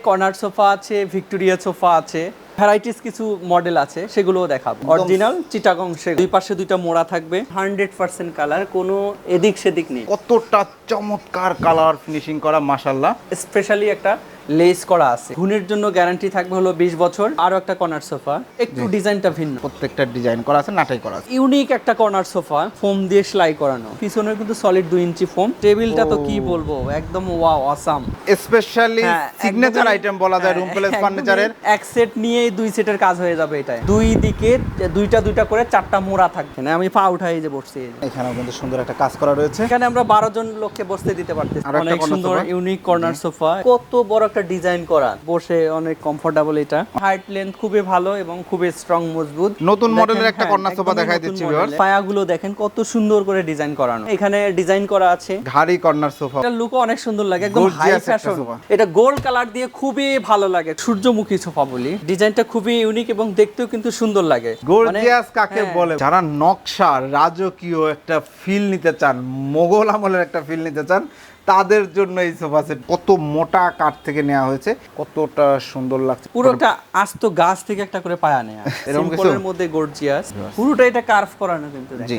Corner sofa আছে Victoria sofa আছে varieties কিছু মডেল আছে সেগুলোও দেখাবো। অরিজিনাল চিটাগং দুই পাশে দুইটা মোড়া থাকবে। হান্ড্রেড পার্সেন্ট কালার কোনো এদিক সেদিক নেই। কতটা চমৎকার কালার ফিনিশিং করা মাসাল্লাহ স্পেশালি একটা লেস করা আছে। ঘুনের জন্য গ্যারান্টি থাকবে হলো বিশ বছর আরও একটা কর্নার সোফা একটু ডিজাইনটা ভিন্ন। প্রত্যেকটা ডিজাইন করা আছে নাটাই করা আছে। ইউনিক একটা কর্নার সোফা ফোম দিয়ে সেলাই করানো। পিছনে কিন্তু সলিড দুই ইঞ্চি ফোম টেবিলটা তো কি বলব একদম wow Assam specially signature item বলা যায় রুম প্লেস ফার্নিচারের এক সেট নিয়েই দুই সেটের কাজ হয়ে যাবে এটা দুই দিকে দুইটা দুইটা করে চারটা মোড়া থাকবে না আমি পা উঠাই যে বসছি। এখানেও কিন্তু সুন্দর একটা কাজ করা রয়েছে। এখানে আমরা বারো জন লোককে বসতে দিতে পারতেছি। অনেক সুন্দর ইউনিক কর্নার সোফা কত বড় একটা ডিজাইন করা। বসে অনেক কমফোর্টেবল এটা। হাইট লেন্থ খুবই ভালো এবং খুবই স্ট্রং মজবুত। নতুন মডেলের একটা হ্যাঁ, sofa একদমই দেখাই দিচ্ছি viewers। পায়াগুলো দেখেন কত সুন্দর করে ডিজাইন করানো। এখানে ডিজাইন করা আছে। ঘাড়ি কর্নার সোফা। এটা লুকও অনেক সুন্দর লাগে একদম হাই ফ্যাশন এটা গোল্ড কালার দিয়ে খুবই ভালো লাগে সূর্যমুখী সোফা বলি। ডিজাইনটা খুবই ইউনিক এবং দেখতেও কিন্তু সুন্দর লাগে। গর্জিয়াস মানে- কাকে হ্যাঁ। বলে? যারা নকশা রাজকীয় একটা ফিল নিতে চান মোগল আমলের একটা ফিল নিতে চান তাদের জন্য এই সোফা সেট কত মোটা কাঠ থেকে নেওয়া হয়েছে কতটা সুন্দর লাগছে পুরোটা আস্ত গাছ থেকে একটা করে পায়া নেয়া এরকম? মধ্যে গর্জিয়াস পুরোটা এটা কার্ভ করানো কিন্তু। জি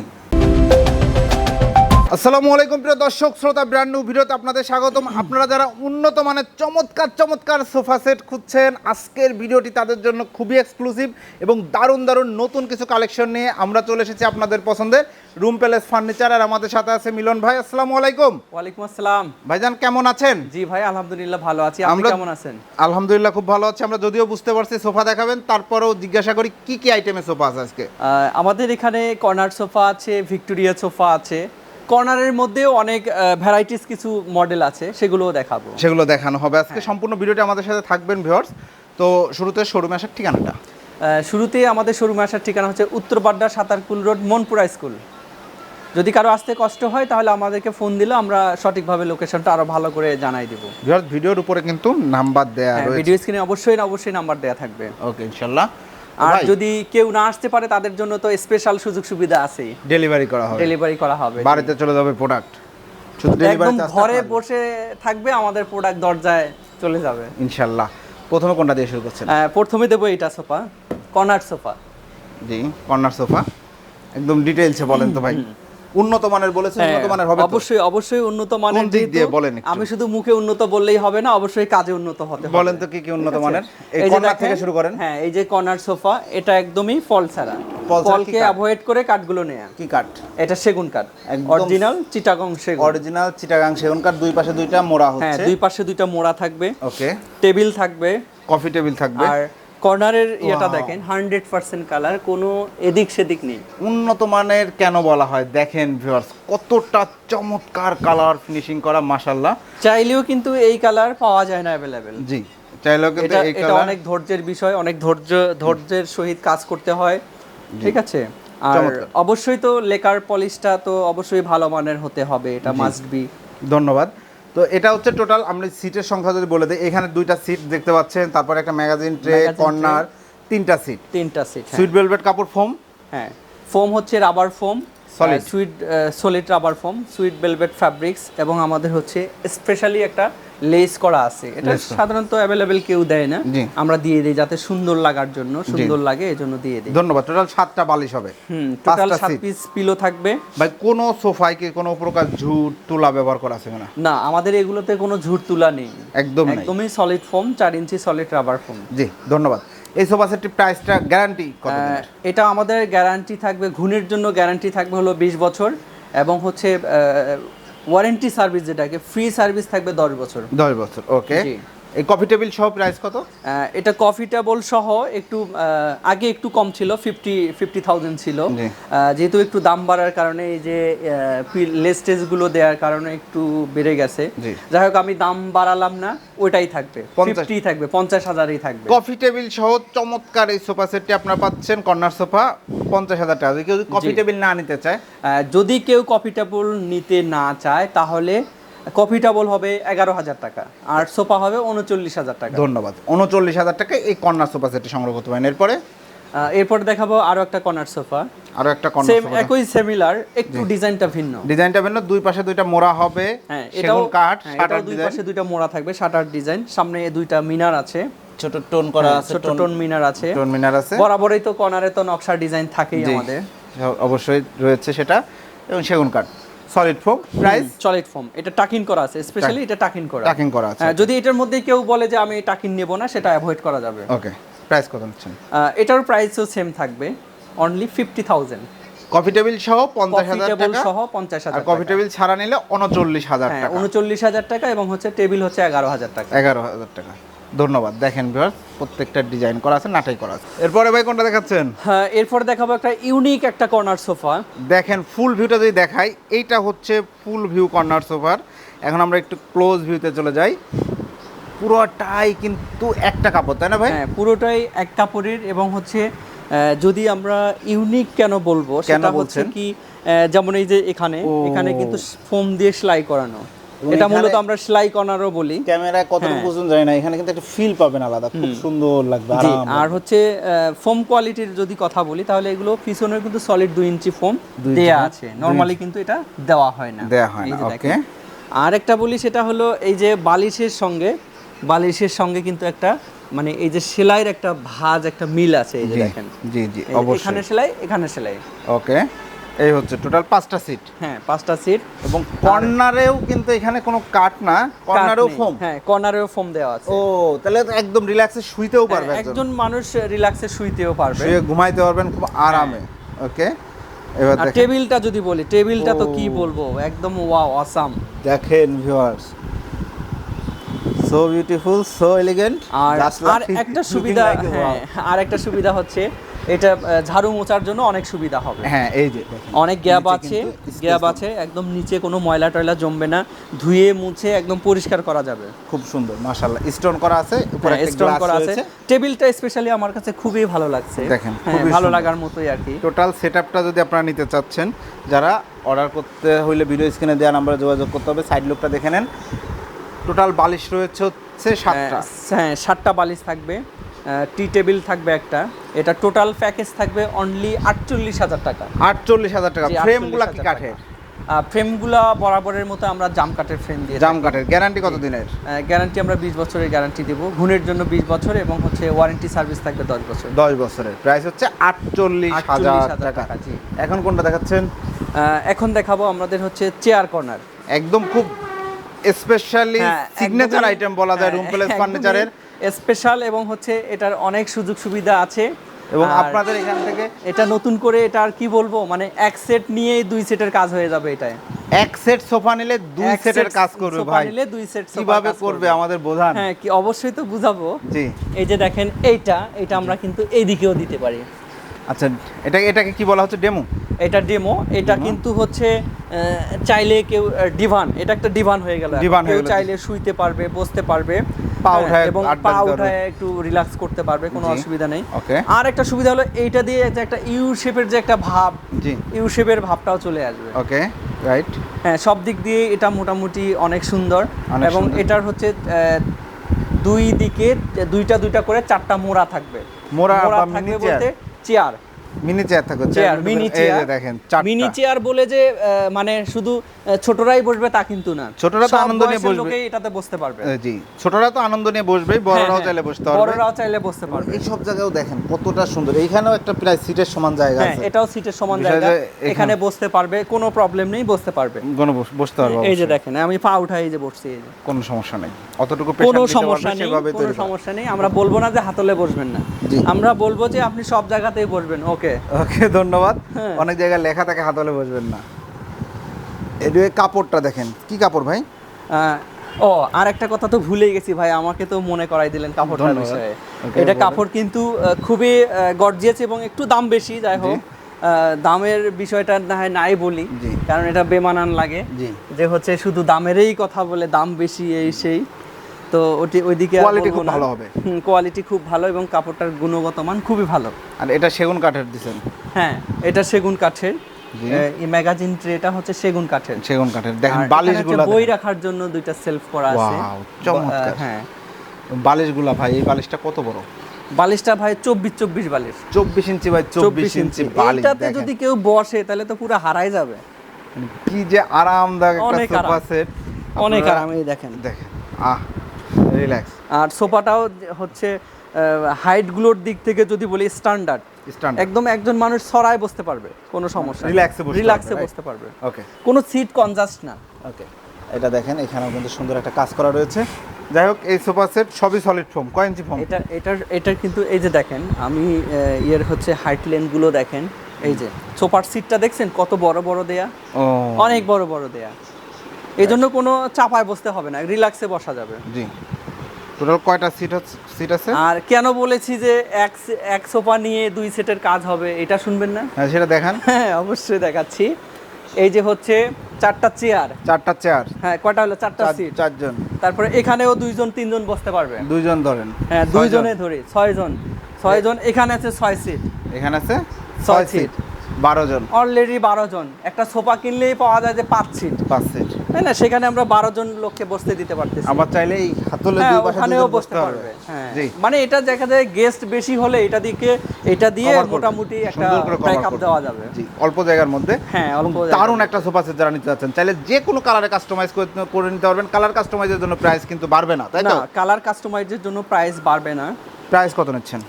আসসালামু আলাইকুম প্রিয় দর্শক শ্রোতা ব্র্যান্ড নিউ ভিডিওতে আপনাদের স্বাগতম। আপনারা যারা উন্নত মানের চমৎকার চমৎকার সোফা সেট খুঁজছেন আজকের ভিডিওটি তাদের জন্য খুবই এক্সক্লুসিভ এবং দারুণ দারুণ নতুন কিছু কালেকশন নিয়ে আমরা চলে এসেছি আপনাদের পছন্দের রুম প্যালেস ফার্নিচার আর আমাদের সাথে আছে মিলন ভাই। আসসালামু আলাইকুম। ওয়ালাইকুম আসসালাম। ভাইজান কেমন আছেন? জি ভাই আলহামদুলিল্লাহ ভালো আছি। আপনি কেমন আছেন? আলহামদুলিল্লাহ খুব ভালো আছি। আমরা যদিও বুঝতে পারছি সোফা দেখাবেন তারপরেও জিজ্ঞাসা করি কি কি আইটেমের সোফা আছে আজকে? আমাদের এখানে কর্নার সোফা আছে ভিক্টোরিয়া সোফা আছে। কর্নারের মধ্যেও অনেক ভ্যারাইটিস কিছু মডেল আছে সেগুলোও দেখাবো। সেগুলো দেখানো হবে। আজকে হ্যাঁ। সম্পূর্ণ ভিডিওটি আমাদের সাথে থাকবেন ভিউয়ার্স তো শুরুতে শোরুমে আসার ঠিকানাটা। শুরুতে আমাদের শোরুমে আসার ঠিকানা হচ্ছে উত্তর বাড্ডা সাতারকুল রোড মনপুরা স্কুল যদি কারও আসতে কষ্ট হয় তাহলে আমাদেরকে ফোন দিলে আমরা সঠিকভাবে লোকেশনটা আরও ভালো করে জানাই দিব। ভিউয়ার্স ভিডিওর উপরে কিন্তু নাম্বার দেয়া রয়েছে। ভিডিও স্ক্রিনে অবশ্যই অবশ্যই নাম্বার দেওয়া থাকবে। ওকে ইনশাআল্লাহ আর যদি কেউ না আসতে পারে তাদের জন্য তো স্পেশাল সুযোগ সুবিধা আছে ডেলিভারি করা হবে। ডেলিভারি করা হবে বাড়িতে চলে যাবে প্রোডাক্ট শুধু একদম ডেলিভারি ঘরে বসে থাকবে আমাদের প্রোডাক্ট দরজায় চলে যাবে। ইনশাআল্লাহ প্রথমে কোনটা দিয়ে শুরু করছেন? প্রথমে দেবো এটা সোফা কর্নার সোফা। জি কর্নার সোফা। একদম ডিটেইলসে বলেন তো ভাই। উন্নত মানের বলেছেন উন্নত মানের হবে হ্যাঁ, অবশ্যই অবশ্যই উন্নত মানের দিক দিয়ে বলেন আমি শুধু মুখে উন্নত বললেই হবে না অবশ্যই কাজে উন্নত হতে হবে। বলেন তো কি কি উন্নত মানের? এই কর্নার থেকে শুরু করেন। হ্যাঁ এই যে কর্নার সোফা এটা একদমই ফল ছাড়া। ফলকে অ্যাভয়েড করে কাঠগুলো নেয়া। কি কাঠ? এটা সেগুন কাঠ। অরিজিনাল চিটাগং সেগুন। অরিজিনাল চিটাগাং সেগুন কাঠ দুই পাশে দুইটা মোড়া হ্যাঁ দুই পাশে দুইটা মোড়া থাকবে। ওকে টেবিল থাকবে। কফি টেবিল থাকবে। আর কর্নারের ইয়েটা দেখেন হান্ড্রেড পার্সেন্ট কালার কোনো এদিক সেদিক নেই। উন্নত মানের কেন বলা হয়? দেখেন ভিউয়ার্স কতটা চমৎকার কালার ফিনিশিং করা মাশাল্লাহ চাইলেও কিন্তু এই কালার পাওয়া যায় না অ্যাভেলেবেল জি চাইলেও কিন্তু এই কালার অনেক ধৈর্যের বিষয় অনেক ধৈর্য ধৈর্যের সহিত কাজ করতে হয়। ঠিক আছে? আর অবশ্যই তো লেকার পলিশটা তো অবশ্যই ভালো মানের হতে হবে এটা মাস্ট বি ধন্যবাদ। তো এটা হচ্ছে টোটাল আমরা সিটের সংখ্যা যদি বলে দিই এখানে দুইটা সিট দেখতে পাচ্ছেন তারপর একটা ম্যাগাজিন ট্রে কর্নার তিনটা সিট। তিনটা সিট সুইট ভেলভেট কাপড় ফোম? হ্যাঁ। ফোম হচ্ছে rubber foam Solid. Sweet solid rubber foam sweet velvet fabrics এবং আমাদের হচ্ছে স্পেশালি একটা লেস করা আছে। এটা সাধারণত অ্যাভেলেবেল কেউ দেয় না। আমরা দিয়ে দিই যাতে সুন্দর লাগার জন্য সুন্দর লাগে এই জন্য দিয়ে দিই। ধন্যবাদ। টোটাল সাতটা বালিশ হবে। হুম টোটাল সাত পিস পিলো থাকবে। ভাই কোনো সোফায় কি কোনো প্রকার ঝুট তুলা ব্যবহার করা আছে না না আমাদের এগুলোতে কোনো ঝুট তুলা নেই। একদম একদমই সলিড ফোম চার ইঞ্চি সলিড রাবার ফোম জি ধন্যবাদ। এই সোফা সেটটির প্রাইসটা গ্যারান্টি কত এটা আমাদের গ্যারান্টি থাকবে ঘুণের জন্য গ্যারান্টি থাকবে হলো বিশ বছর এবং হচ্ছে ওয়ারেন্টি সার্ভিস যেটাকে ফ্রি সার্ভিস থাকবে দশ বছর। দশ বছর ওকে। এই কফি টেবিল সহ প্রাইস কত? এটা কফি টেবল সহ একটু আগে একটু কম ছিল ফিফটি ফিফটি থাউজেন্ড ছিল। যেহেতু একটু দাম বাড়ার কারণে এই যে লেস্টেজগুলো দেওয়ার কারণে একটু বেড়ে গেছে। যাই হোক আমি দাম বাড়ালাম না ওইটাই থাকবে। ফিফটি থাকবে পঞ্চাশ হাজারই থাকবে। কফি টেবিল সহ চমৎকার এই সোফা সেটটি আপনারা পাচ্ছেন কর্নার সোফা পঞ্চাশ হাজার টাকা। কেউ কফি টেবিল না নিতে চায়? যদি কেউ কফি টেবল নিতে না চায় তাহলে কফি টেবল হবে এগারো হাজার টাকা আর সোফা হবে উনচল্লিশ হাজার টাকা। ধন্যবাদ। উনচল্লিশ হাজার টাকা এই কর্নার সোফা সেটটি সংগ্রহ করতে পারেন। এরপরে? এরপর দেখাবো আরও একটা কর্নার সোফা। আরও একটা কর্নার সেম একই সিমিলার একটু ডিজাইনটা ভিন্ন। ডিজাইনটা ভিন্ন দুই পাশে দুইটা মোড়া হবে হ্যাঁ এটাও সেগুন কাঠ হ্যাঁ, শাটার দুই পাশে দুইটা মোড়া থাকবে শাটার ডিজাইন। সামনে দুইটা মিনার আছে। ছোট টোন করা আছে ছোট টোন মিনার আছে। টোন মিনার আছে। বরাবরই তো কর্নারে তো নকশা ডিজাইন থাকেই আমাদের। অবশ্যই রয়েছে সেটা এবং সেগুন কাঠ। Solid foam price solid foam এটা টাকিন করা আছে স্পেশালি এটা টাকিন করা। টাকিং করা আছে হ্যাঁ, যদি এটার মধ্যে কেউ বলে যে আমি টাকিন নেব না সেটা অ্যাভয়েড করা যাবে। ওকে প্রাইস কত নিচ্ছেন? এটার প্রাইসও সেম থাকবে only fifty thousand coffee table সহ পঞ্চাশ হাজার টাকা সহ পঞ্চাশ হাজার কফি টেবিল ছাড়া নিলে উনচল্লিশ হাজার হ্যাঁ টাকা। উনচল্লিশ হাজার টাকা এবং হচ্ছে টেবিল হচ্ছে এগারো হাজার টাকা। এগারো হাজার টাকা। ধন্যবাদ। দেখেন ভিউয়ার্স প্রত্যেকটা ডিজাইন করা আছে নাটাই করা আছে। এরপরে ভাই কোনটা দেখাচ্ছেন? হ্যাঁ এরপরে দেখাবো একটা ইউনিক একটা কর্নার সোফা দেখেন ফুল ভিউটা যদি দেখাই এইটা হচ্ছে ফুল ভিউ কর্নার সোফার এখন আমরা একটু ক্লোজ ভিউতে চলে যাই। পুরোটাই কিন্তু একটা কাপড় তাই না ভাই? হ্যাঁ পুরোটাই এক কাপড়ের এবং হচ্ছে যদি আমরা ইউনিক কেন বলব সেটা হচ্ছে কি যেমন এই যে এখানে এখানে কিন্তু ফোম দিয়ে সেলাই করানো। এটা মূলত আমরা সেলাই কর্নারও বলি। ক্যামেরায় কতটুকু হ্যাঁ। বুঝুন যায় না এখানে কিন্তু একটা ফিল পাবেন আলাদা খুব সুন্দর লাগবে আরাম আর হচ্ছে ফোম কোয়ালিটির যদি কথা বলি তাহলে এগুলো পিছনের কিন্তু সলিড দুই ইঞ্চি ফোম দেয়া আছে। নর্মালি কিন্তু এটা দেওয়া হয় না। দেয়া হয় না. দেখেন। আর একটা বলি সেটা হলো এই যে বালিশের সঙ্গে বালিশের সঙ্গে কিন্তু একটা মানে এই যে সেলাইয়ের একটা ভাঁজ একটা মিল আছে এই যে দেখেন। জি জি অবশ্যই। এখানে সেলাই এখানে সেলাই। ওকে এই হচ্ছে টোটাল পাঁচটা সিট হ্যাঁ পাঁচটা সিট এবং কর্নারেও কিন্তু এখানে কোনো কাট না কর্নারেও ফোম হ্যাঁ কর্নারেও ফোম দেওয়া আছে। ও তাহলে একদম রিল্যাক্সে শুইতেও পারবে হ্যাঁ, একজন। একজন মানুষ রিল্যাক্সে শুইতেও পারবে। শুয়ে ঘুমাইতে পারবেন খুব আরামে। ওকে এবার দেখেন। টেবিলটা যদি বলি টেবিলটা তো কি বলব? একদম ওয়াও অসাম দেখেন viewers so beautiful so elegant আর আর একটা সুবিধা হ্যাঁ আর একটা সুবিধা হচ্ছে এটা ঝাড়ু মোছার জন্য অনেক সুবিধা হবে। হ্যাঁ এই যে অনেক গ্যাপ আছে গ্যাপ আছে। একদম নিচে কোনো ময়লা টয়লা জমবে না ধুয়ে মুছে একদম পরিষ্কার করা যাবে। খুব সুন্দর মাশাআল্লাহ। স্টোন করা আছে উপরে একটা স্টোন গ্লাস করা আছে। টেবিলটা স্পেশালি আমার কাছে খুবই ভালো লাগছে। দেখেন, হ্যাঁ, খুবই ভালো লাগার মতোই আর কি। টোটাল সেটআপটা যদি আপনারা নিতে চাচ্ছেন যারা অর্ডার করতে হইলে ভিডিও স্ক্রিনে দেওয়া নাম্বারে যোগাযোগ করতে হবে সাইড লুকটা দেখে নেন। টোটাল বালিশ রয়েছে হচ্ছে সাতটা। হ্যাঁ, হ্যাঁ সাতটা বালিশ থাকবে। টি টেবিল থাকবে একটা। এটা টোটাল প্যাকেজ থাকবে অনলি আটচল্লিশ হাজার টাকা। আটচল্লিশ হাজার টাকা। ফ্রেমগুলা 48,000 কি। কাঠের? ফ্রেমগুলা বরাবরের মতো আমরা জাম কাঠের ফ্রেম দিয়ে জাম কাঠের। গ্যারান্টি কত দিনের? গ্যারান্টি আমরা বিশ বছরের গ্যারান্টি দেব। ঘুণের জন্য বিশ বছর এবং হচ্ছে ওয়ারেন্টি সার্ভিস থাকবে দশ বছর। দশ বছরের। প্রাইস হচ্ছে আটচল্লিশ হাজার 48,000 টাকা। এখন কোনটা দেখাচ্ছেন? এখন দেখাবো আমাদের হচ্ছে চেয়ার কর্নার একদম খুব স্পেশালি সিগনেচার আইটেম বলা যায় রুম প্লেস ফার্নিচারের স্পেশাল এবং হচ্ছে এটার অনেক সুযোগ সুবিধা আছে। এবং আপনাদের এখান থেকে এটা নতুন করে এটা আর কি বলব? মানে এক সেট নিয়ে দুই সেটের কাজ হয়ে যাবে এটাই। এক সেট সোফা নিলে দুই সেটের কাজ করবে ভাই। নিলে দুই সেট কীভাবে করবে আমাদের বোঝান হ্যাঁ কি অবশ্যই তো বুঝাবো। জি। এই যে দেখেন এইটা এটা আমরা কিন্তু এইদিকেও দিতে পারি। আচ্ছা এটা এটাকে কি বলা হচ্ছে ডেমো এটা ডেমো এটা কিন্তু হচ্ছে চাইলে কেউ ডিভান এটা একটা ডিভান হয়ে গেল হয়ে কেউ চাইলে শুইতে পারবে বসতে পারবে। পা হ্যাঁ, উঠায় এবং পা উঠায় একটু রিল্যাক্স করতে পারবে কোনো অসুবিধা নেই। আর একটা সুবিধা হলো এইটা দিয়ে যে একটা ইউ শেপের যে একটা ভাব ইউ শেপের ভাবটাও চলে আসবে। ওকে রাইট হ্যাঁ সব দিক দিয়ে এটা মোটামুটি অনেক সুন্দর। এবং এটার হচ্ছে দুই দিকে দুইটা দুইটা করে চারটা মোড়া থাকবে। মোড়া থাকবে বলতে চেয়ার মিনি চেয়ার থাকবে চেয়ার মিনি চেয়ার দেখেন মিনি চেয়ার বলে যে মানে শুধু ছোটরাই বসবে তা কিন্তু না। ছোটরা তো আনন্দ নিয়ে বসবে। লোকেই এটাতে বসতে পারবে। জি ছোটরা তো আনন্দ নিয়ে বসবেই হ্যাঁ, বড়রাও হ্যাঁ। চাইলে বসতে পারবে। বড়রাও চাইলে বসতে পারবে। এই সব জায়গাও দেখেন কতটা সুন্দর। এইখানেও একটা প্রায় সিটের সমান জায়গা হ্যাঁ আছে। এটাও সিটের সমান জায়গা। এখানে- এখানে বসতে পারবে কোনো প্রবলেম নেই বসতে পারবে। কোনো বসতে পারবে এই যে দেখেন আমি পা উঠাই এই যে বসছি এই যে। কোনো সমস্যা নেই। অতটুকু কোনো সমস্যা নেই কোনো সমস্যা নেই। আমরা বলব না যে হাতলে বসবেন না। আমরা বলব যে আপনি সব জায়গাতেই বসবেন ওকে। ওকে? ধন্যবাদ। হ্যাঁ। অনেক জায়গায় লেখা থাকে হাতলে বসবেন না। কাপড়টা দেখেন কি কাপড় ভাই? ও আর একটা কথা তো ভুলেই গেছি ভাই আমাকে তো মনে করাই দিলেন কাপড়টার বিষয়ে। এটা কাপড় কিন্তু খুবই গর্জিয়াস এবং একটু দাম বেশি যাই হোক। দামের বিষয়টা না হয় নাই বলি কারণ এটা বেমানান লাগে। যে হচ্ছে শুধু দামেরই কথা বলে দাম বেশি এই সেই। তো ওটি ওইদিকে Quality খুব ভালো হবে। হুম, কোয়ালিটি খুব ভালো এবং কাপড়টার গুণগত মান খুবই ভালো। আর এটা সেগুন কাঠের দিছেন? হ্যাঁ এটা সেগুন কাঠের। এই ম্যাগাজিন ট্রেটা হচ্ছে সেগুন কাঠের। সেগুন কাঠের। দেখেন বালিশগুলা বই রাখার জন্য দুইটা সেলফ করা আছে। Wow, চমৎকার। হ্যাঁ। বালিশগুলা ভাই এই বালিশটা কত বড়? বালিশটা ভাই চব্বিশ চব্বিশ বালিশ। চব্বিশ ইঞ্চি ভাই চব্বিশ ইঞ্চি বালিশ যদি কেউ বসে তাহলে তো পুরো হারাই যাবে। কি যে আরামদায়ক একটা। Sofa set. অনেক আরাম দেখেন। দেখেন। আহ রিল্যাক্স আর সোফাটাও হচ্ছে হাইটগুলোর দিক থেকে যদি বলি স্ট্যান্ডার্ড একদম একজন মানুষ সরায় বসতে পারবে কোনো সমস্যা এ রিল্যাক্সে বসতে পারবে ওকে কোনো সিট কনজাস্ট না। ওকে এটা দেখেন এখানেও কিন্তু সুন্দর একটা কাজ করা রয়েছে। যাই হোক এই সোফা সেট সবই সলিড ফোম কয় ইঞ্চি ফোম এটা এটার এটার কিন্তু এই যে দেখেন আমি ইয়ের হচ্ছে হাইটগুলো দেখেন। এই যে সোফার সিটটা দেখছেন? কত বড় বড় দেয়া? অনেক বড় বড় দেয়া। এই জন্য কোনো চাপায় বসতে হবে না রিল্যাক্সে বসা যাবে। জি। টোটাল কয়টা সিট সিট আছে? আর কেন বলেছি যে এক এক সোফা নিয়ে দুই সেটের কাজ হবে এটা শুনবেন না? হ্যাঁ সেটা দেখান। হ্যাঁ অবশ্যই দেখাচ্ছি। এই যে হচ্ছে চারটা চেয়ার চারটা চেয়ার হ্যাঁ কয়টা হলো? চারটা সিট চারজন। তারপরে এখানেও দুইজন তিনজন বসতে পারবে। দুইজন ধরেন। হ্যাঁ দুইজনে ধরি ছয়জন। ছয়জন এখানে আছে ছয় সিট এখানে আছে ছয় সিট বারো জন। অলরেডি বারো জন। একটা সোফা কিনলেই পাওয়া যায় যে পাঁচ সিট পাঁচ সিট তাই না সেখানে আমরা বারো জন লোককে বসতে দিতে পারতেছি। আবার চাইলে এই হাতলে হ্যাঁ দুই পাশে ওখানেও বসতে পারবে। হ্যাঁ। মানে এটা দেখা যায় গেস্ট বেশি হলে এটা দিকে এটা দিয়ে মোটামুটি একটা দেওয়া যাবে। জি অল্প জায়গার মধ্যে। হ্যাঁ অল্প দারুণ একটা সোফা সেট যারা নিতে চাইলে যে কোনো কালারে কাস্টমাইজ করে নিতে পারবেন। কালার কাস্টমাইজের জন্য প্রাইস কিন্তু বাড়বে না তাই না কালার কাস্টমাইজের জন্য প্রাইস বাড়বে না। প্রাইস কত নিচ্ছেন?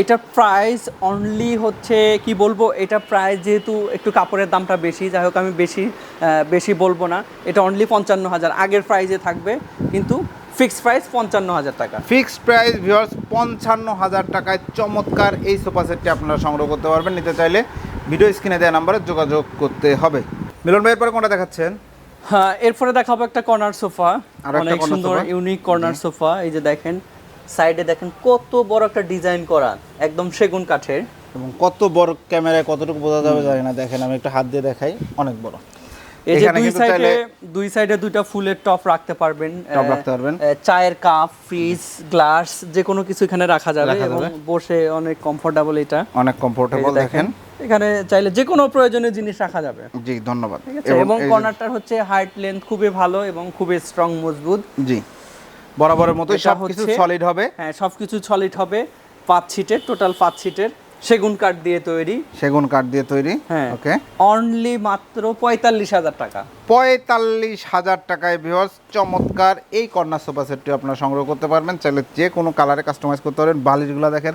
এটার প্রাইস অনলি হচ্ছে কি বলব এটা প্রাইস যেহেতু একটু কাপড়ের দামটা বেশি যাই হোক আমি বেশি বেশি বলব না। এটা অনলি পঞ্চান্ন হাজার আগের প্রাইজে থাকবে কিন্তু ফিক্সড প্রাইস পঞ্চান্ন হাজার টাকা। ফিক্সড প্রাইস ভিউয়ার্স পঞ্চান্ন হাজার টাকায় চমৎকার এই সোফা সেটটি আপনারা সংগ্রহ করতে পারবেন। নিতে চাইলে ভিডিও স্ক্রিনে দেওয়া নাম্বারে যোগাযোগ করতে হবে। মিলন ভাইয়ের পরে কোনটা দেখাচ্ছেন? হ্যাঁ এরপরে দেখাবো একটা কর্নার সোফা অনেক সুন্দর ইউনিক কর্নার সোফা এই যে দেখেন। সাইডে দেখেন কত বড় একটা ডিজাইন করা একদম সেগুন কাঠের। এবং কত বড় ক্যামেরায় কতটুকু বোঝা যাবে জানি না দেখেন আমি একটু হাত দিয়ে দেখাই অনেক বড়। এই যে দুই সাইডে দুই সাইডে দুইটা ফুলের টপ রাখতে পারবেন টপ রাখতে পারবেন। চায়ের কাপ ফ্রিজ গ্লাস যে কোনো কিছু এখানে রাখা যাবে এবং বসে অনেক কমফোর্টেবল এটা। অনেক কমফোর্টেবল দেখেন এখানে চাইলে যে কোনো প্রয়োজনীয় জিনিস রাখা যাবে। জি ধন্যবাদ। এবং কর্নারটার হচ্ছে হাইট লেন্থ খুবই ভালো এবং খুবই স্ট্রং মজবুত। জি। বরাবরের মতোই এটা সব কিছু সলিড হবে। হ্যাঁ সবকিছু সলিড হবে। পাঁচ সিটের টোটাল পাঁচ সিটের সেগুন কাঠ দিয়ে তৈরি। সেগুন কাঠ দিয়ে তৈরি। হ্যাঁ। ওকে। অনলি মাত্র পঁয়তাল্লিশ হাজার টাকা। পঁয়তাল্লিশ হাজার টাকায় ভিউয়ার্স চমৎকার। এই কর্নার সোফা সেটটি আপনারা সংগ্রহ করতে পারবেন। চাইলে যে কোনো কালারে কাস্টমাইজ করতে পারবেন বালিশগুলো দেখেন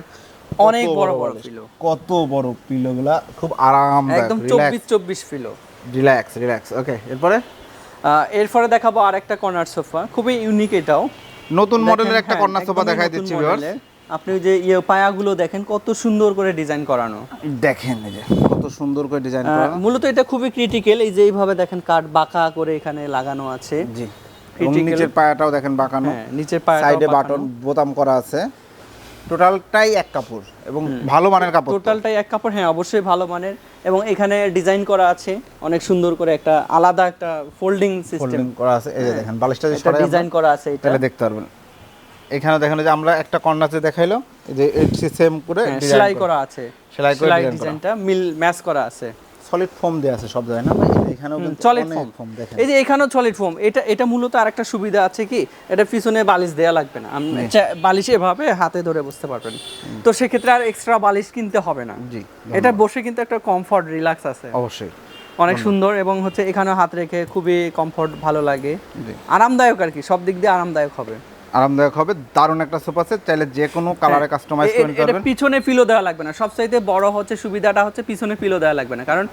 অনেক বড় বড়। পিলো কত বড় পিলোগুলা খুব আরামদায়ক একদম চব্বিশ চব্বিশ ফিলো রিল্যাক্স রিল্যাক্স ওকে এরপরে? এরপরে দেখাবো আর একটা কর্নার সোফা খুবই ইউনিক এটাও। নতুন মডেলের একটা হ্যাঁ, কর্নার সোফা দেখাই দিচ্ছি ভিউয়ার্স আপনি যে ইয়ে পায়াগুলো দেখেন কত সুন্দর করে ডিজাইন করানো। দেখেন এই যে কত সুন্দর করে ডিজাইন করা মূলত এটা খুবই ক্রিটিক্যাল এই যে এইভাবে দেখেন কাঠ বাঁকা করে এখানে লাগানো আছে। জি নিচের পায়াটাও দেখেন বাঁকানো। হ্যাঁ নিচের পায়া সাইডে বাটন বোতাম করা আছে। টোটালটাই এক কাপড় এবং ভালো মানের কাপড় টোটালটাই এক কাপড় হ্যাঁ অবশ্যই ভালো মানের। এবং এখানে ডিজাইন করা আছে অনেক সুন্দর করে একটা আলাদা একটা ফোল্ডিং সিস্টেম। করা আছে এই যে দেখেন বালিশটা যে ডিজাইন করা আছে এটা। দেখতে পারবেন। এখানে দেখেন যে আমরা একটা কর্নার যে দেখাইলো এই যে সেম করে হ্যাঁ, সেলাই করা। আছে। সেলাই করে। ডিজাইনটা মিল ম্যাচ করা আছে। সলিড ফোম দেয়া আছে সব জায়গায় না এখানেও সলিড ফোম ফোম দেখেন। এই যে এখানেও সলিড ফোম এটা এটা মূলত আরেকটা সুবিধা আছে কি? এটা পিছনে বালিশ দেয়া লাগবে না। বালিশ এভাবে হাতে ধরে বসতে পারবেন। তো সেক্ষেত্রে আর এক্সট্রা বালিশ কিনতে হবে না। জি এটা বসে কিন্তু একটা কমফর্ট রিল্যাক্স আছে। অবশ্যই। অনেক সুন্দর এবং হচ্ছে এখানেও হাত রেখে খুবই কমফর্ট ভালো লাগে। আরামদায়ক আর কি সব দিক দিয়ে আরামদায়ক হবে। আরামদায়ক হবে দারুণ একটা সোফা সেট চাইলে যে কোনো কালারে কাস্টমাইজ। এ- করে এ- নিতে এটা পিছনে পিলো দেওয়া লাগবে না সবচাইতে বড় হচ্ছে সুবিধাটা হচ্ছে পিছনে পিলো দেওয়া লাগবে না কারণ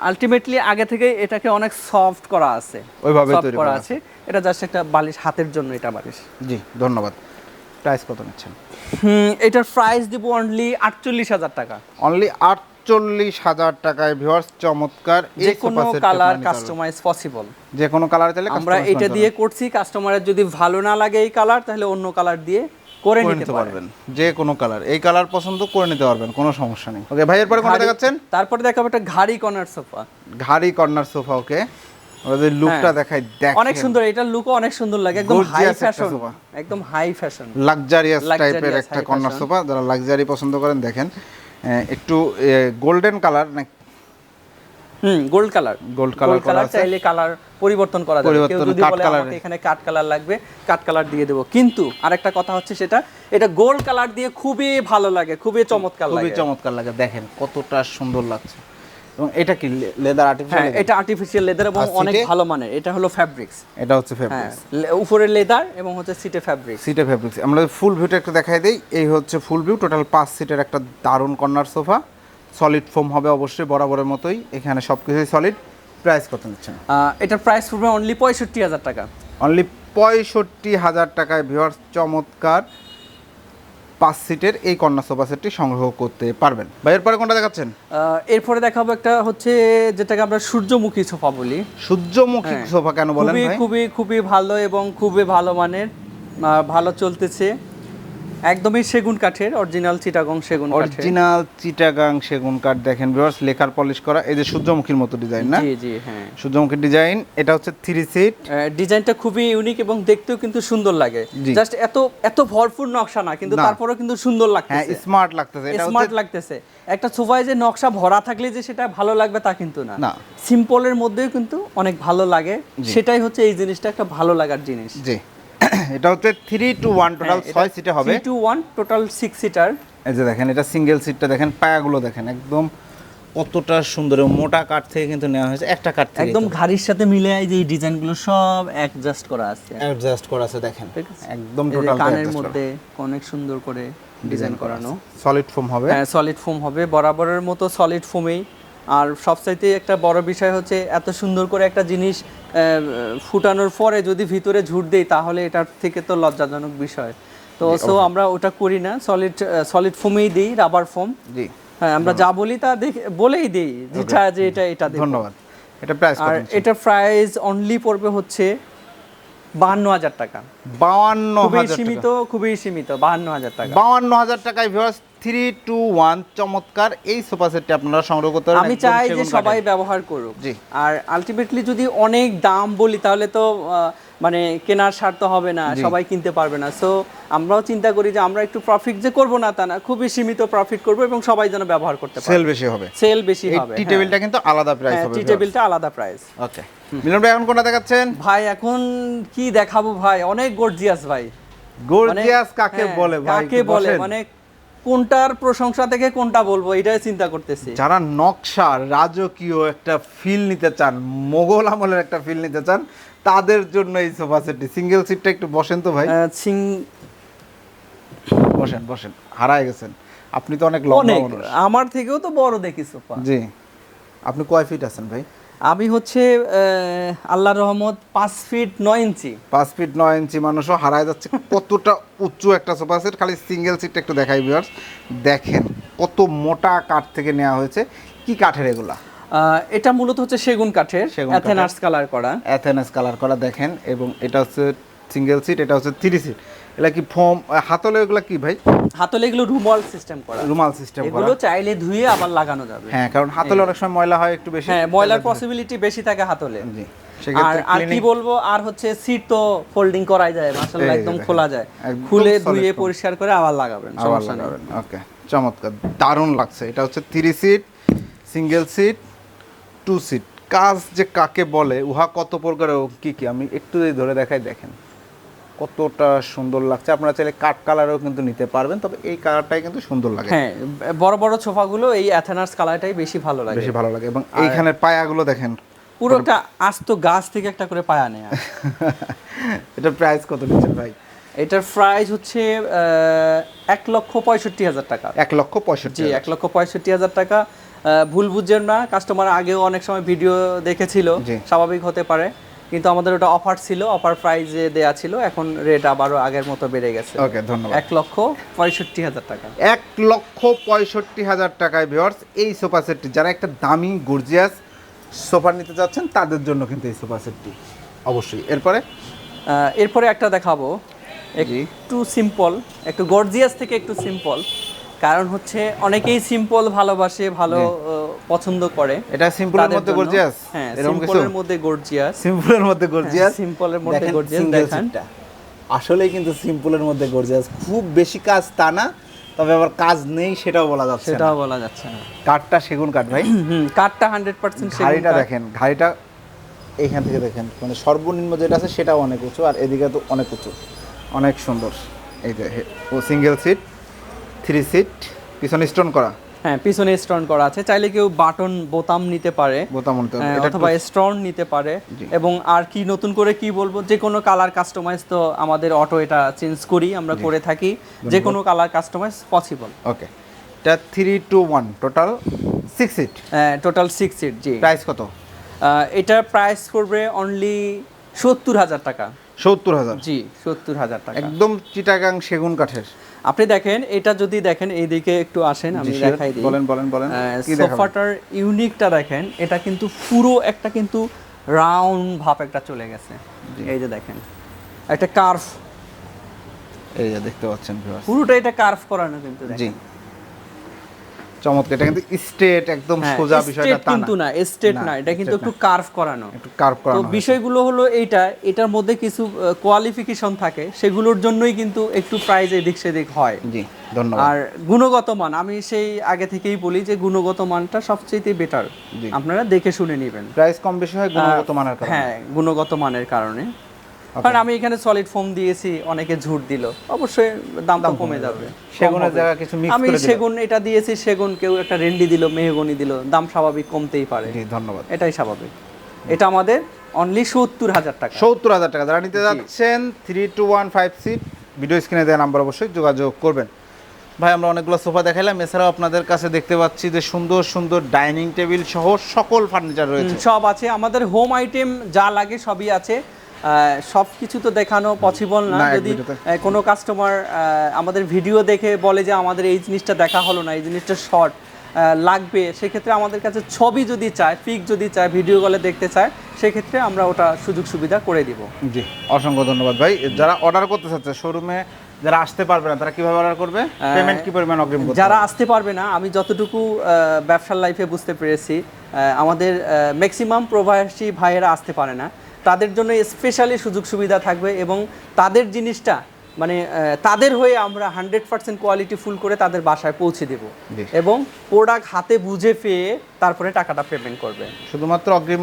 আলটিমেটলি আগে থেকে এটাকে অনেক সফট করা আছে ওইভাবে তৈরি করা আছে। এটা জাস্ট একটা বালিশ হাতের জন্য এটা বালিশ। জি ধন্যবাদ। প্রাইস কত নিচ্ছেন? হুম এটার প্রাইস দিব অনলি আটচল্লিশ হাজার টাকা। অনলি আটচল্লিশ হাজার টাকায় ভিউয়ার্স চমৎকার যে কোনো কালার কাস্টমাইজ পসিবল যে কোনো কালার আমরা এটা দিয়ে করছি কাস্টমারের যদি ভালো না লাগে এই কালার তাহলে অন্য কালার দিয়ে করে নিতে পারবেন। যে কোনো কালার এই কালার পছন্দ করে নিতে পারবেন কোনো সমস্যা নেই। ওকে ভাই এরপরে কোনটা দেখাচ্ছেন? তারপরে দেখাবো একটা ঘাড়ি কর্নার সোফা ঘাড়ি কর্নার সোফা ওকে যদি লুকটা। দেখাই দেখ অনেক সুন্দর এটার লুকও অনেক সুন্দর লাগে একদম হাই ফ্যাশন একদম হাই ফ্যাশন লাক্সারিয়াস টাইপের একটা কর্নার সোফা যারা লাক্সারি পছন্দ করেন দেখেন। একটু গোল্ডেন কালার না হুম gold colour gold colour colour চাইলে কালার পরিবর্তন করা যাবে। কেউ যদি বলে আমাকে এখানে কাট কালার লাগবে কাট কালার দিয়ে দেবো। কিন্তু আরেকটা কথা হচ্ছে সেটা এটা গোল্ড কালার দিয়ে খুবই ভালো লাগে খুবই চমৎকার লাগে। খুবই চমৎকার লাগে দেখেন কতটা সুন্দর লাগছে। এবং এটা কি লেদার হ্যাঁ আর্টিফিশিয়াল এটা আর্টিফিশিয়াল লেদার এবং অনেক ভালো মানের। এটা হলো ফ্যাব্রিক্স এটা হচ্ছে ফেব্রিক্স লে- উপরে লেদার এবং হচ্ছে সিটে ফ্যাব্রিক্স সিটে ফেব্রিক্স আমরা ফুল ভিউটা একটু দেখাই দেই। এই হচ্ছে ফুল ভিউ টোটাল পাঁচ সিটের একটা দারুণ কর্নার সোফা সলিড ফোম হবে অবশ্যই বরাবরের মতোই। এখানে সব কিছুই সলিড প্রাইস কত নিচ্ছেন? এটার প্রাইস পড়বে অনলি পঁয়ষট্টি হাজার টাকা। অনলি পঁয়ষট্টি হাজার টাকায় ভিওয়ার্স চমৎকার। পাঁচ সিটের এই কন্যা সোফা সেটটি সংগ্রহ করতে পারবেন। বা এরপরে কোনটা দেখাচ্ছেন? আহ, এরপরে দেখাবো একটা হচ্ছে যেটাকে আমরা সূর্যমুখী সোফা বলি। সূর্যমুখী হ্যাঁ। সোফা কেন বলেন খুবই ভাই? খুবই খুবই ভালো এবং খুবই ভালো মানের ভালো চলতেছে। একদমই সেগুন কাঠের অরিজিনাল চিটাগং সেগুন অরিজিনাল চিটাগাং সেগুন কাঠ দেখেন ভিউয়ার্স লেখার পলিশ করা এই যে সূর্যমুখীর মতো ডিজাইন না? জি জি হ্যাঁ। সূর্যমুখীর ডিজাইন এটা হচ্ছে থ্রি সিট ডিজাইনটা খুবই ইউনিক এবং দেখতেও কিন্তু সুন্দর লাগে। জাস্ট এত এত ভরপুর নকশা না কিন্তু। তারপরেও কিন্তু সুন্দর হ্যাঁ লাগতেছে স্মার্ট লাগতেছে এটা স্মার্ট লাগতেছে। একটা সোফায় যে নকশা ভরা থাকলে যে সেটা ভালো লাগবে তা কিন্তু না। না। সিম্পলের মধ্যেও কিন্তু অনেক ভালো লাগে। সেটাই হচ্ছে এই জিনিসটা একটা ভালো লাগার জিনিস। জি। এটা হচ্ছে থ্রি টু ওয়ান টোটাল ছয় সিটে হবে। Two one total six seater এই যে দেখেন এটা সিঙ্গেল সিটটা দেখেন পায়াগুলো দেখেন একদম কতটা সুন্দর মোটা কাঠ থেকে কিন্তু নেওয়া হয়েছে একটা কাঠ থেকে। একদম ঘাড়ির সাথে মিলে এই যে ডিজাইনগুলো সব অ্যাডজাস্ট করা আছে। অ্যাডজাস্ট করা আছে দেখেন? একদম টোটাল কানের মধ্যে অনেক সুন্দর করে ডিজাইন করানো। সলিড ফোম হবে। হ্যাঁ সলিড ফোম হবে বরাবরের মতো সলিড ফোমেই আর সবচাইতে একটা বড় বিষয় হচ্ছে এত সুন্দর করে একটা জিনিস ফুটানোর পরে যদি ভিতরে ঝুট দেই তাহলে এটার থেকে তো লজ্জাজনক বিষয়। তো সো আমরা ওটা করি না সলিড সলিড ফোমেই দিই রাবার ফোম জি হ্যাঁ আমরা যা বলি তা দেখে বলেই দিই যেটা যে এটা এটা। ধন্যবাদ। এটা প্রাইস আর এটা প্রাইস অনলি পড়বে হচ্ছে বাহান্ন হাজার টাকা। বাউান্ন খুবই সীমিত খুবই সীমিত বাহান্ন হাজার টাকা। বাউান্ন হাজার টাকায় ভিউয়ার্স থ্রি টু ওয়ান চমৎকার। এই সোফা সেটটি আপনারা সংগ্রহ করতে পারেন। আমি চাই যে সবাই ব্যবহার করুক। জি। আর আলটিমেটলি যদি অনেক দাম বলি তাহলে তো মানে কেনার স্বার্থ হবে না সবাই কিনতে পারবে না। সো আমরাও চিন্তা করি যে আমরা একটু প্রফিট যে করব না তা না খুবই সীমিত প্রফিট করব এবং সবাই যেন ব্যবহার করতে পারে। সেল বেশি হবে। সেল বেশি হবে টি টেবিলটা কিন্তু আলাদা প্রাইস হবে টি টেবিলটা আলাদা প্রাইস ওকে মিলন ভাই এখন কোনটা দেখাচ্ছেন? ভাই এখন কি দেখাবো ভাই? অনেক গর্জিয়াস ভাই। মানে- গর্জিয়াস কাকে হ্যাঁ, বলে ভাই? কাকে বলে? মানে কোনটার প্রশংসা থেকে কোনটা বলব এটাই চিন্তা করতেছি। যারা নকশা রাজকীয় একটা ফিল নিতে চান মোগল আমলের একটা ফিল নিতে চান তাদের জন্য এই সোফা সেটটি। সিঙ্গেল সিটটা একটু বসেন তো ভাই। সিং বসেন বসেন হারায় গেছেন। আপনি তো অনেক লম্বা আমার থেকেও তো বড় দেখি সোফা। জি। আপনি কয় ফিট আছেন ভাই? আমি হচ্ছে আহ, আল্লাহর রহমত পাঁচ ফিট নয় ইঞ্চি। পাঁচ ফিট নয় ইঞ্চি মানুষও হারায় যাচ্ছে। কতটা উঁচু একটা সোফা সেট? খালি সিঙ্গেল সিটটা একটু দেখাই ভিউয়ার্স দেখেন কত মোটা কাঠ থেকে নেওয়া হয়েছে। কি কাঠের এগুলা? আহ, এটা মূলত হচ্ছে সেগুন কাঠের সেগুন অ্যাথেনার্স কালার করা। অ্যাথেনাস কালার করা দেখেন। এবং এটা হচ্ছে সিঙ্গেল সিট এটা হচ্ছে থ্রি সিট এগুলা কি ফোম হাতলে এগুলা কি ভাই? হাতলে এগুলো রুমাল সিস্টেম করা। রুমাল সিস্টেম করা। এগুলো চাইলে ধুয়ে আবার লাগানো যাবে। হ্যাঁ কারণ হাতলে অনেক সময় ময়লা হয় একটু বেশি হ্যাঁ ময়লার পসিবিলিটি বেশি থাকে হাতলে। জি আর আর কি বলব আর হচ্ছে সিট তো ফোল্ডিং করাই যায় মাশাআল্লাহ একদম খোলা যায়। খুলে ধুয়ে পরিষ্কার করে আবার লাগাবেন সমস্যা নেই। ওকে চমৎকার দারুণ লাগছে। এটা হচ্ছে three seat single seat two seat কাজ যে কাকে বলে উহা কত প্রকার ও কি কি? আমি একটু ধরে দেখাই দেখেন। কতটা সুন্দর লাগছে। আপনারা চাইলে কাঠ কালারও কিন্তু নিতে পারবেন তবে এই কালারটাই কিন্তু সুন্দর লাগে। হ্যাঁ বড় বড় সোফাগুলো এই অ্যাথেনার্স কালারটাই বেশি ভালো লাগে। বেশি ভালো লাগে। এবং এইখানের পায়াগুলো দেখেন পুরোটা আস্ত গাছ থেকে একটা করে পায়া নেয়া। এটা প্রাইস কত নিচ্ছেন ভাই? এটার প্রাইস হচ্ছে এক লক্ষ পঁয়ষট্টি হাজার টাকা। এক লক্ষ পঁয়ষট্টি জি এক লক্ষ পঁয়ষট্টি হাজার টাকা। ভুল বুঝছেন না কাস্টমার আগেও অনেক সময় ভিডিও দেখেছিল। স্বাভাবিক হতে পারে। কিন্তু আমাদের ওটা অফার ছিল অফার প্রাইজে দেয়া ছিল এখন রেট আবারও আগের মতো বেড়ে গেছে। ওকে ধন্যবাদ। এক লক্ষ পঁয়ষট্টি হাজার টাকা। এক লক্ষ পঁয়ষট্টি হাজার টাকায় ভিওর্স এই সোফা সেটটি যারা একটা দামি গর্জিয়াস সোফা নিতে চাচ্ছেন তাদের জন্য কিন্তু এই সোফা সেটটি অবশ্যই। এরপরে? এরপরে একটা দেখাবো। একটু সিম্পল একটু গর্জিয়াস থেকে একটু সিম্পল কারণ হচ্ছে অনেকেই সিম্পল ভালোবাসে ভালো পছন্দ করে এটা সিম্পলের মধ্যে গর্জিয়াস হ্যাঁ সিম্পলের মধ্যে গর্জিয়াস সিম্পলের মধ্যে গর্জিয়াস এর মধ্যে সিঙ্গেল দেখান। আসলেই কিন্তু সিম্পলের মধ্যে গর্জিয়াস খুব বেশি কাজ তা না তবে আবার কাজ নেই সেটাও বলা যাচ্ছে সেটাও বলা যাচ্ছে না। কাঠটা সেগুন কাঠ ভাই। কাঠটা হান্ড্রেড পার্সেন্ট ঘাড়িটা দেখেন ঘাড়িটা এইখান থেকে দেখেন। মানে সর্বনিম্ন যেটা আছে সেটাও অনেক উঁচু আর এদিকে তো অনেক উঁচু। অনেক সুন্দর। এই যে ও সিঙ্গেল সিট থ্রি সিট পিছনে স্টোন করা। হ্যাঁ পিছনে স্টোন করা আছে। চাইলে কেউ বাটন বোতাম নিতে পারে। বোতাম মনে হ্যাঁ, অথবা স্টোন নিতে পারে। এবং আর কি নতুন করে কি বলব যে কোনো কালার কাস্টমাইজ তো আমাদের অটো এটা চেঞ্জ করি আমরা করে থাকি। যে কোনো কালার কাস্টমাইজ পসিবল ওকে এটা three two one total six seat total six seat জি। প্রাইস কত? এটার প্রাইস পড়বে অনলি সত্তর হাজার টাকা। সত্তর হাজার। জি সত্তর হাজার টাকা। একদম চিটাগাং সেগুন কাঠের। আপনি দেখেন এটা যদি দেখেন এইদিকে একটু আসেন আমি দেখাই দিই। বলেন বলেন বলেন। সোফাটার ইউনিকটা দেখেন এটা কিন্তু পুরো একটা কিন্তু রাউন্ড ভাব একটা চলে গেছে। এই যে দেখেন একটা কার্ভ। এই যে দেখতে পাচ্ছেন পুরোটা এটা কার্ভ করানো কিন্তু। জি। চমৎকার এটা কিন্তু স্ট্রেট একদম হ্যাঁ, সোজা বিষয়টা তা কিন্তু না। স্ট্রেট না এটা কিন্তু একটু কার্ভ করানো। একটু কার্ভ করা তো বিষয়গুলো হলো এইটা এটার মধ্যে কিছু কোয়ালিফিকেশন থাকে সেগুলোর জন্যই কিন্তু একটু প্রাইস এদিক সেদিক হয়। জি ধন্যবাদ। আর গুণগত মান আমি সেই আগে থেকেই বলি যে গুণগত মানটা সবচেয়ে বেটার আপনারা দেখে শুনে নেবেন। প্রাইস কম বেশি হয় গুণগত মানের কারণে। হ্যাঁ গুণগত মানের কারণে। কারণ আমি এখানে সলিড ফোম দিয়েছি অনেকে ঝুট দিল। অবশ্যই দাম কমে যাবে। সেগুনের। জায়গায় কিছু mix আমি। সেগুন এটা দিয়েছি সেগুন কেউ একটা রেন্ডি দিল মেহগনি দিল দাম স্বাভাবিক কমতেই পারে। জি ধন্যবাদ। এটাই স্বাভাবিক। এটা আমাদের অনলি সত্তর হাজার টাকা। সত্তর হাজার টাকা। যারা নিতে যাচ্ছেন three two one five seat video স্ক্রিনে দেওয়া নাম্বার অবশ্যই যোগাযোগ করবেন। ভাই আমরা অনেকগুলো সোফা দেখাইলাম। এছাড়াও আপনাদের কাছে দেখতে পাচ্ছি যে সুন্দর সুন্দর ডাইনিং টেবিল সহ সকল ফার্নিচার রয়েছে। সব আছে। আমাদের হোম আইটেম যা লাগে সবই আছে। সব কিছু তো দেখানো পসিবল না। যদি কোনো কাস্টমার আমাদের ভিডিও দেখে বলে যে আমাদের এই জিনিসটা দেখা হলো না এই জিনিসটা শর্ট লাগবে সেক্ষেত্রে আমাদের কাছে ছবি যদি চায় পিক যদি চায় ভিডিও কলে দেখতে চায় সেক্ষেত্রে আমরা ওটা সুযোগ সুবিধা করে দিব। জি অসংখ্য ধন্যবাদ। ভাই যারা অর্ডার করতে চাচ্ছে শোরুমে যারা আসতে পারবে না তারা কীভাবে অর্ডার করবে? পেমেন্ট কি পরিমাণ অগ্রিম করতে যারা আসতে পারবে না আমি যতটুকু ব্যবসার লাইফে বুঝতে পেরেছি আমাদের ম্যাক্সিমাম প্রবাসী ভাইয়েরা আসতে পারে না। তাদের জন্য স্পেশালি সুযোগ সুবিধা থাকবে এবং তাদের জিনিসটা মানে তাদের হয়ে আমরা হান্ড্রেড পার্সেন্ট কোয়ালিটি ফুল করে তাদের বাসায় পৌঁছে দেব। এবং প্রোডাক্ট হাতে বুঝে পেয়ে তারপরে টাকাটা পেমেন্ট করবে। শুধুমাত্র অগ্রিম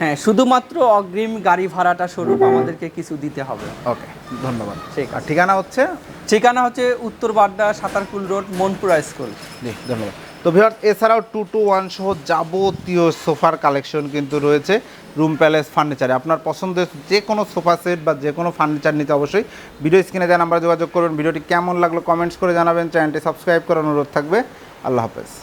হ্যাঁ শুধুমাত্র অগ্রিম গাড়ি ভাড়াটা স্বরূপ আমাদেরকে কিছু দিতে হবে। ওকে ধন্যবাদ। ঠিক আর ঠিকানা হচ্ছে? ঠিকানা হচ্ছে উত্তর বাড্ডা সাতারকুল রোড মনপুরা স্কুল। জি ধন্যবাদ। তো ভিওর এছাড়াও টু টু ওয়ান সহ যাবতীয় সোফার কালেকশন কিন্তু রয়েছে। রুম প্যালেস, ফার্নিচারে। আপনার পছন্দের যে কোনো সোফা সেট বা যে কোনো ফার্নিচার নিতে অবশ্যই ভিডিও স্ক্রিনে দেওয়া নাম্বার যোগাযোগ করবেন ভিডিওটি কেমন লাগল কমেন্টস করে জানাবেন। চ্যানেলটি সাবস্ক্রাইব করার অনুরোধ থাকবে। আল্লাহ হাফেজ।